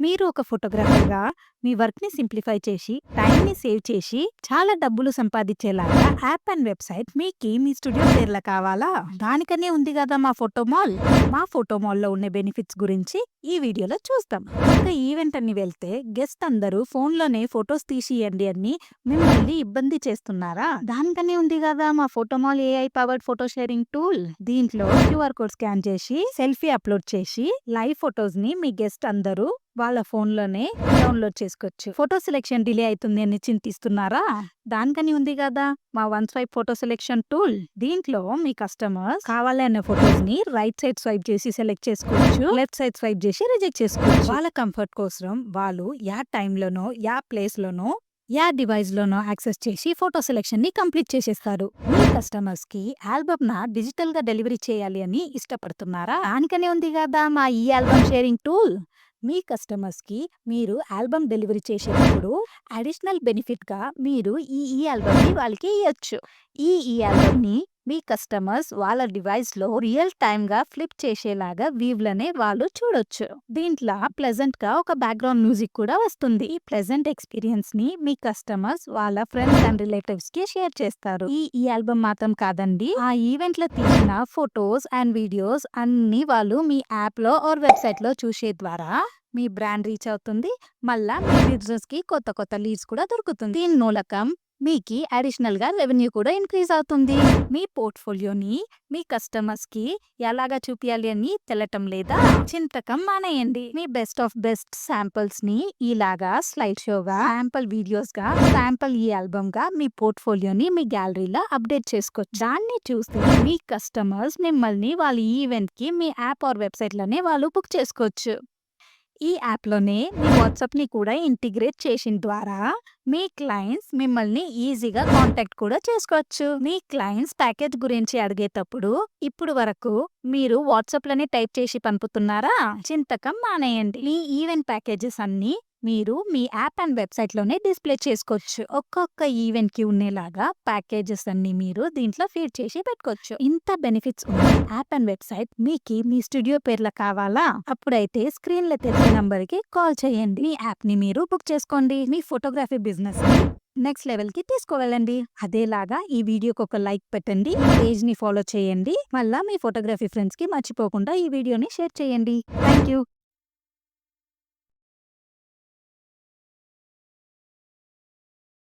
మీరు ఒక ఫోటోగ్రాఫర్‌గా మీ వర్క్‌ని సింప్లిఫై చేసి, టైంని సేవ్ చేసి, చాలా డబ్బులు సంపాదించేలాగా యాప్ అండ్ వెబ్‌సైట్ మీకి మీ స్టూడియో పేర్ల కావాలా? దానికనే ఉంది కదా మా ఫోటో మాల్. మా ఫోటో మాల్‌లో ఉండే బెనిఫిట్స్ గురించి ఈ వీడియోలో చూస్తాం. ఒక ఈవెంట్ అని వెళ్తే గెస్ట్ అందరూ ఫోన్‌లోనే ఫొటోస్ తీసియండి అని మిమ్మల్ని ఇబ్బంది చేస్తున్నారా? దానికనే ఉంది కదా మా photo mall AI powered photo sharing tool. దీంట్లో క్యూఆర్ కోడ్ స్కాన్ చేసి, సెల్ఫీ అప్‌లోడ్ చేసి, లైవ్ ఫోటోస్‌ని మీ గెస్ట్ అందరూ వాళ్ళ ఫోన్‌లోనే డౌన్‌లోడ్ చేసుకోవచ్చు. ఫోటో సెలక్షన్ డిలే అవుతుంది అని చింతిస్తున్నారా? దానికని ఉంది కదా మా one swipe photo selection tool. దీంట్లో మీ కస్టమర్స్ కావాలి అనే ఫోటోస్‌ని రైట్ సైడ్ స్వైప్ చేసి సెలెక్ట్ చేసుకోవచ్చు. లెఫ్ట్ సైడ్ స్వైప్ చేసి రిజెక్ట్ చేసుకోవచ్చు. వాళ్ళ కంఫర్ట్ కోసం వాళ్ళు యా టైంలోనో యా ప్లేస్‌లోనో, యా డివైస్‌లోనో యాక్సెస్ చేసి ఫోటో సెలెక్షన్ని కంప్లీట్ చేసేస్తారు. మీ కస్టమర్స్‌కి ఆల్బమ్‌న డిజిటల్‌గా డెలివరీ చేయాలి అని ఇష్టపడుతున్నారా? దానికనే ఉంది కదా మా ఈ ఆల్బమ్ షేరింగ్ టూల్. మీ కస్టమర్స్‌కి మీరు ఆల్బమ్ డెలివరీ చేసేటప్పుడు అడిషనల్ బెనిఫిట్‌గా మీరు ఈ ఈ ఆల్బమ్‌ని వాళ్ళకి ఇయ్యొచ్చు. ఈ ఈ ఆల్బమ్‌ని మీ కస్టమర్స్ వాళ్ళ డివైస్‌లో రియల్ టైమ్‌గా ఫ్లిప్ చేసేలాగా వీవ్లనే వాళ్ళు చూడొచ్చు. దీంట్లో ప్లెజెంట్‌గా ఒక బ్యాక్‌గ్రౌండ్ మ్యూజిక్ కూడా వస్తుంది. ఈ ప్లెజెంట్ ఎక్స్‌పీరియన్స్‌ని మీ కస్టమర్స్ వాళ్ళ ఫ్రెండ్స్ అండ్ రిలేటివ్స్‌కి షేర్ చేస్తారు. ఈ ఈ ఆల్బమ్ మాత్రం కాదండి. ఆ ఈవెంట్‌లో తీసిన ఫొటోస్ అండ్ వీడియోస్ అన్నీ వాళ్ళు మీ యాప్‌లో ఆర్ వెబ్‌సైట్‌లో చూసే ద్వారా మీ బ్రాండ్ రీచ్ అవుతుంది. మళ్ళా మీ బిజినెస్‌కి కొత్త కొత్త లీడ్స్ కూడా దొరుకుతుంది. దీని మూలకం మీకి అడిషనల్‌గా రెవెన్యూ కూడా ఇంక్రీజ్ అవుతుంది. మీ పోర్ట్‌ఫోలియోని మీ కస్టమర్స్‌కి ఎలాగా చూపించాలి అని తెలటం లేదా? చింతకం మానేయండి. మీ బెస్ట్ ఆఫ్ బెస్ట్ శాంపిల్స్‌ని ఇలాగా స్లైడ్ షోగా, శాంపుల్ వీడియోస్‌గా, శాంపుల్ ఈ ఆల్బమ్‌గా మీ పోర్ట్‌ఫోలియోని మీ గ్యాలరీలో అప్‌డేట్ చేసుకోవచ్చు. దాన్ని చూస్తే మీ కస్టమర్స్ మిమ్మల్ని వాళ్ళ ఈవెంట్‌కి మీ యాప్ ఆర్ వెబ్‌సైట్‌లోనే వాళ్ళు బుక్ చేసుకోవచ్చు. ఈ యాప్‌లోనే మీ వాట్సాప్‌ని కూడా ఇంటిగ్రేట్ చేసిన ద్వారా మీ క్లయింట్స్ మిమ్మల్ని ఈజీగా కాంటాక్ట్ కూడా చేసుకోవచ్చు. మీ క్లయింట్స్ ప్యాకేజ్ గురించి అడిగేటప్పుడు ఇప్పుడు వరకు మీరు వాట్సాప్‌లోనే టైప్ చేసి పంపుతున్నారా? చింతకం మానేయండి. మీ ఈవెంట్ ప్యాకేజెస్ అన్నీ మీరు మీ యాప్ అండ్ వెబ్‌సైట్‌లోనే డిస్‌ప్లే చేసుకోవచ్చు. ఒక్కొక్క ఈవెంట్‌కి ఉండేలాగా ప్యాకేజెస్ అన్నీ మీరు దీంట్లో ఫీడ్ చేసి పెట్టుకోవచ్చు. ఇంత బెనిఫిట్స్ ఉన్న యాప్ అండ్ వెబ్‌సైట్ మీకు మీ స్టూడియో పేర్ల కావాలా? అప్పుడైతే స్క్రీన్‌లో తెలిసే నంబర్‌కి కాల్ చేయండి. మీ యాప్‌ని మీరు బుక్ చేసుకోండి. మీ ఫోటోగ్రఫీ బిజినెస్ నెక్స్ట్ లెవెల్‌కి తీసుకువెళ్ళండి. అదేలాగా ఈ వీడియోకి ఒక లైక్ పెట్టండి. ఈ పేజ్‌ని ఫాలో చేయండి. మళ్ళా మీ ఫోటోగ్రఫీ ఫ్రెండ్స్‌కి మర్చిపోకుండా ఈ వీడియోని షేర్ చేయండి. Thank you.